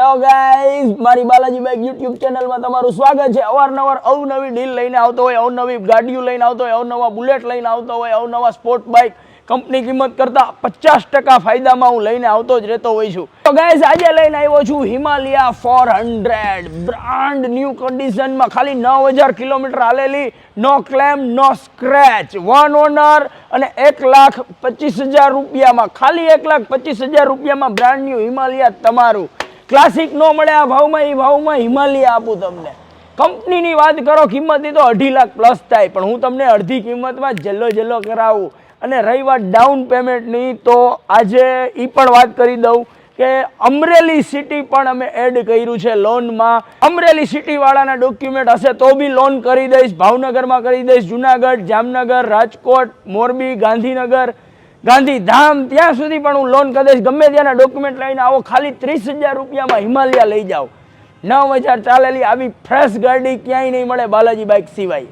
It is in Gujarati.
હેલો ગાઈઝ મારી બાલાજી બાઈક યુટ્યુબ ચેનલમાં તમારું સ્વાગત છે. અવારનવાર અવનવી ડીલ લઈને આવતો હોય, અવનવી ગાડીઓ લઈને આવતો હોય, અવનવા બુલેટ લઈને આવતો હોય, અવનવા સ્પોર્ટ બાઇક કંપની કિંમત કરતાં પચાસ ટકા ફાયદામાં હું લઈને આવતો જ રહેતો હોઉં છું. તો ગાઈઝ આજે લઈને આવ્યો છું Himalaya four hundred brand new કન્ડિશનમાં ખાલી નવ હજાર kilometre હાલેલી no claim no scratch one owner અને એક લાખ પચીસ હજાર રૂપિયામાં, ખાલી એક લાખ પચીસ હજાર રૂપિયામાં બ્રાન્ડ ન્યૂ હિમાલયા તમારું. ક્લાસિક નો મળે આ ભાવમાં એ ભાવમાં હિમાલય આપું તમને. કંપનીની વાત કરો કિંમતની તો અઢી લાખ પ્લસ થાય, પણ હું તમને અડધી કિંમતમાં જલ્લો જલ્લો કરાવું. અને રહી વાત ડાઉન પેમેન્ટની તો આજે એ પણ વાત કરી દઉં કે અમરેલી સિટી પણ અમે એડ કર્યું છે લોનમાં અમરેલી સિટીવાળાના ડોક્યુમેન્ટ હશે તો બી લોન કરી દઈશ, ભાવનગરમાં કરી દઈશ, જુનાગઢ, જામનગર, રાજકોટ, મોરબી, ગાંધીનગર. ગાંધીધામ ત્યાં સુધી પણ હું લોન દઈશ ગમે ત્યાંના ડોક્યુમેન્ટ લઈને આવો, ખાલી ત્રીસ હજાર રૂપિયામાં હિમાલયા લઈ જાઓ. નવ હજાર ચાલેલી આવી ફ્રેશ ગાડી ક્યાંય નહીં મળે બાલાજી બાઇક સિવાય.